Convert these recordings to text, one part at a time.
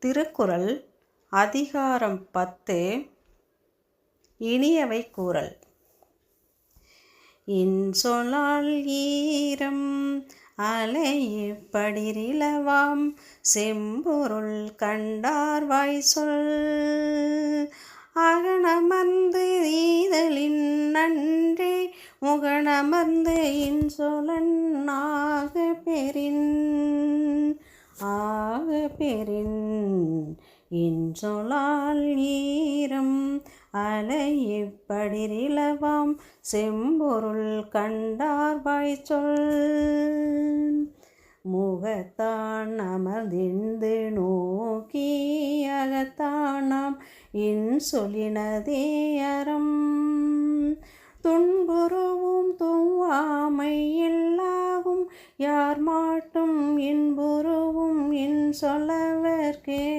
திருக்குறள் அதிகாரம் பத்து. இனியவை கூறல். இன்சொலால் ஈரம் அலையப்படிரிலவாம். செம்பொருள் கண்டார் வாய் சொல் அகனமர்ந்து ஈதலின் நன்றி. முகனமர்ந்து இன்சொலன் ஆக பெறின். ஆ பெறின் இன்சொலால் ஈரம் அலையிப்படிரிலவாம் செம்பொருள் கண்டார் வாய் முகத்தான் அமர்ந்திந்து நோக்கி அகத்தானாம். இன் சொல்லினதே அறம். துன்புறவும் துவாமையில் யார் மாட்டும் இன்புருவும் இன் சொல்லவர்க்கே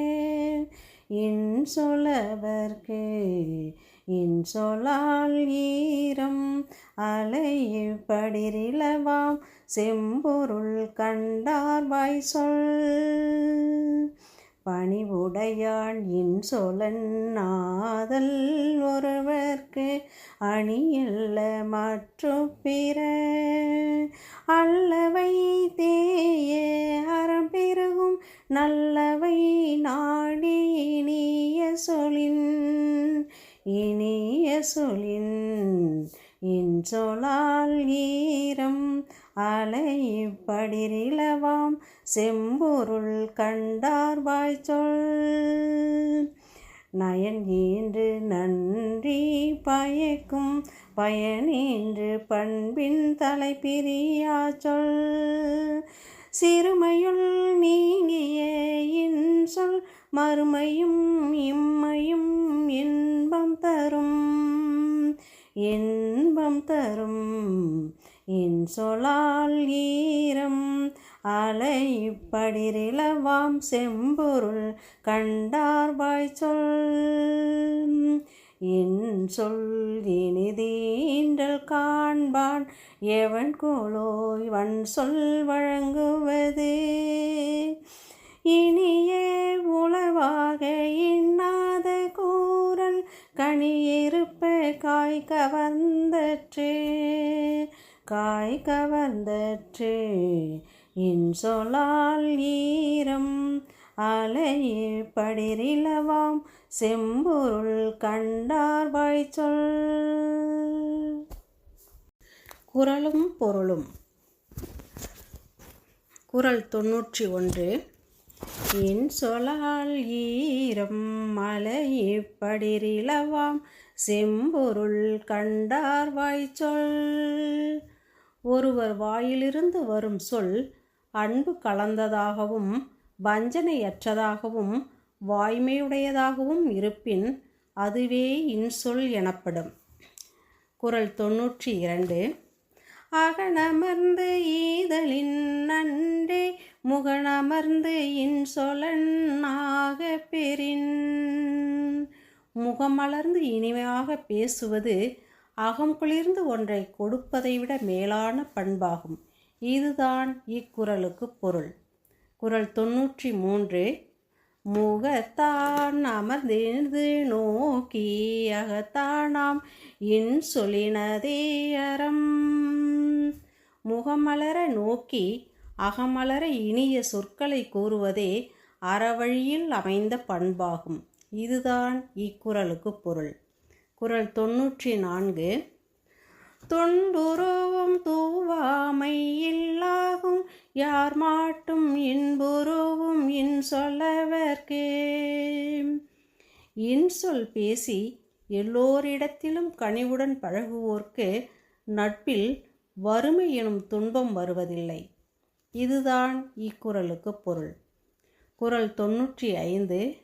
இன் சொல்லவர்க்கே இன் சொலால் ஈரம் அலையப்படிரிலவாம். செம்பொருள் கண்டார் வாய் சொல் பணிவுடையான் இன் சொலன் நாதல் ஒருவர்க்கு அணியல்ல மற்றும் பிற அல்லவை தேய அறம் பெருகும் நல்லவை நாடி இனிய சொலின் இனிய சொலின் இன்சொலால் ஈரம் அலைப்படிரிலவாம் செம்பொருள் கண்டார் வாய்ச்சொல். நயன் இன்று நன்றி பயக்கும் பயனின்று பண்பின் தலைப்பிரியா சொல். சிறுமையுள் நீங்கிய இன்சொல் மறுமையும் இம்மையும் இன்பம் தரும். இன்பம் தரும் இன்சொலால் ஈரம் அலைப்படிரிலவாம் செம்பொருள் கண்டார் வாய் சொல். என் சொல் எவன் கோலோய் வன் சொல் வழங்குவது? இனிய உளவாக இன்னாத கூறல் கனியிருப்ப காய் கவர்ந்தற்றே? காய் கவர்ந்தற்றே. இன்சொலால் ஈரம் அலையே படிரிலவாம் செம்பொருள் கண்டார் வாய்ச்சொல். குரலும் பொருளும். குரல் தொன்னூற்றி ஒன்று என் சொலால் ஈரம் மலையிப்படிரிலவாம் செம்பொருள் கண்டார் வாய்ச்சொல். ஒருவர் வாயிலிருந்து வரும் சொல் அன்பு கலந்ததாகவும் வஞ்சனையற்றதாகவும் வாய்மையுடையதாகவும் இருப்பின் அதுவே இன்சொல் எனப்படும். குரல் தொன்னூற்றி இரண்டு அகனமர்ந்து ஈதலின் நன்றே முகனமர்ந்து இன் சொலன்னாக பெறின். முகமலர்ந்து இனிமையாக பேசுவது அகம் குளிர்ந்து ஒன்றை கொடுப்பதை விட மேலான பண்பாகும். இதுதான் இக்குறளுக்கு பொருள். குரல் தொன்னூற்றி மூன்று முகத்தான் அமர்ந்திருந்து நோக்கி அகத்தானாம் இன் சொலினதே அறம். முகமலர நோக்கி அகமலர இனிய சொற்களை கூறுவதே அறவழியில் அமைந்த பண்பாகும். இதுதான் இக்குறளுக்கு பொருள். குரல் தொன்னூற்றி நான்கு. தொண்டுருவும் தூவாமை இல்லாகும். யார் மாட்டும் இன்புருவும் இன் சொல்லவர்க்கே. இன்சொல் பேசி எல்லோரிடத்திலும் கனிவுடன் பழகுவோர்க்கு நட்பில் வறுமை எனும் துன்பம் வருவதில்லை. இதுதான் இக்குறளுக்கு பொருள். குரல் தொன்னூற்றி ஐந்து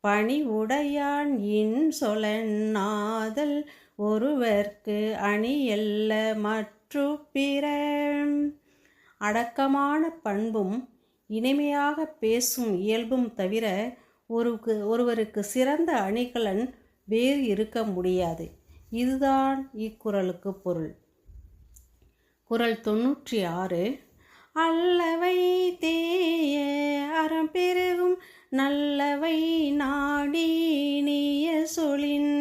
பணி உடையான் இன் சொலநாதல் ஒருவர்க்கு அணியல்ல மற்று பிற அடக்கமான பண்பும் இனிமையாக பேசும் இயல்பும் தவிர ஒருக்கு ஒருவருக்கு சிறந்த அணிகலன் வேறு இருக்க முடியாது. இதுதான் இக்குறளுக்கு பொருள். குரல் தொன்னூற்றி ஆறு. அல்லவை தேய அறம் பெருகும் நல்லவை நாடி நீய சொலின்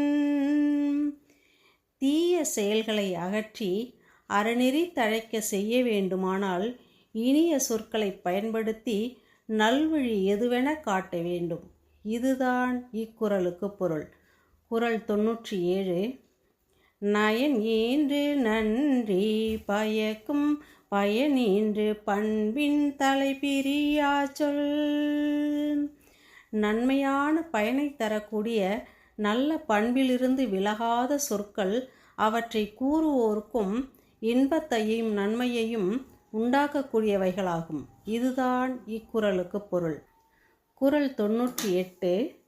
தீய செயல்களை அகற்றி அறநெறி தழைக்க செய்ய வேண்டுமானால் இனிய சொற்களை பயன்படுத்தி நல்வழி எதுவென காட்ட வேண்டும். இதுதான் இக்குறளுக்கு பொருள். குரல் தொன்னூற்றி ஏழு. நயன் ஈன்று நன்றி பயக்கும் பயனீன்று பண்பின் தலைப்பிரியா சொல். நன்மையான பயனை தரக்கூடிய நல்ல பண்பிலிருந்து விலகாத சொற்கள் அவற்றை கூறுவோருக்கும் இன்பத்தையும் நன்மையையும் உண்டாக்கக்கூடியவைகளாகும். இதுதான் இக்குறளுக்கு பொருள். குறள் தொன்னூற்றி எட்டு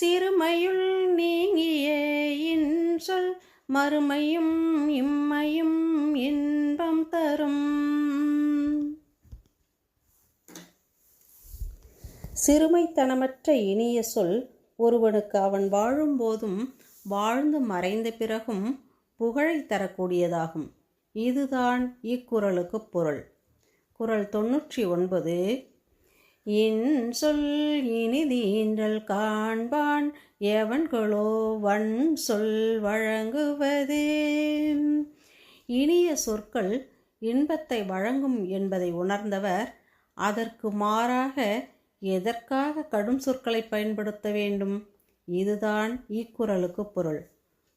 சிறுமையுள் நீங்கிய இன்சொல் மறுமையும் இம்மையும் இன்பம் தரும். சிறுமைத்தனமற்ற இனிய சொல் ஒருவனுக்கு அவன் வாழும்போதும் வாழ்ந்து மறைந்த பிறகும் புகழை தரக்கூடியதாகும். இதுதான் இக்குறளுக்கு பொருள். குரல் தொன்னூற்றி ஒன்பது இன் சொல் இனிதீன்றல் காண்பான் எவன்களோ வன் சொல் வழங்குவதே. இனிய சொற்கள் இன்பத்தை வழங்கும் என்பதை உணர்ந்தவர் அதற்கு மாறாக எதற்காக கடும் சொற்களை பயன்படுத்த வேண்டும்? இதுதான் இக்குறளுக்கு பொருள்.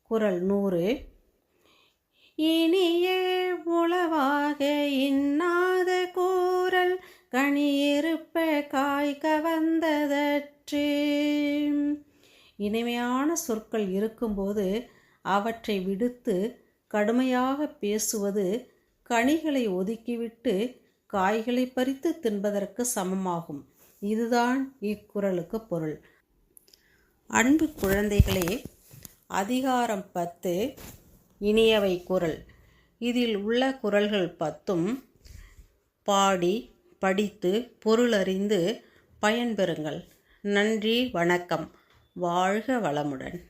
குரல் நூறு. இனிய உளவாக இன்னாத கூறல் கனி இனிமையான சொற்கள் இருக்கும்போது அவற்றை விடுத்து கடுமையாக பேசுவது கனிகளை ஒதுக்கிவிட்டு காய்களை பறித்து தின்பதற்கு சமமாகும். இதுதான் இக்குறளுக்கு பொருள். அன்பு குழந்தைகளே அதிகாரம் பத்து இனியவை குரல் இதில் உள்ள குரல்கள் பத்தும் பாடி படித்து பொருளறிந்து பயன்பெறுங்கள். நன்றி வணக்கம். வாழ்க வளமுடன்.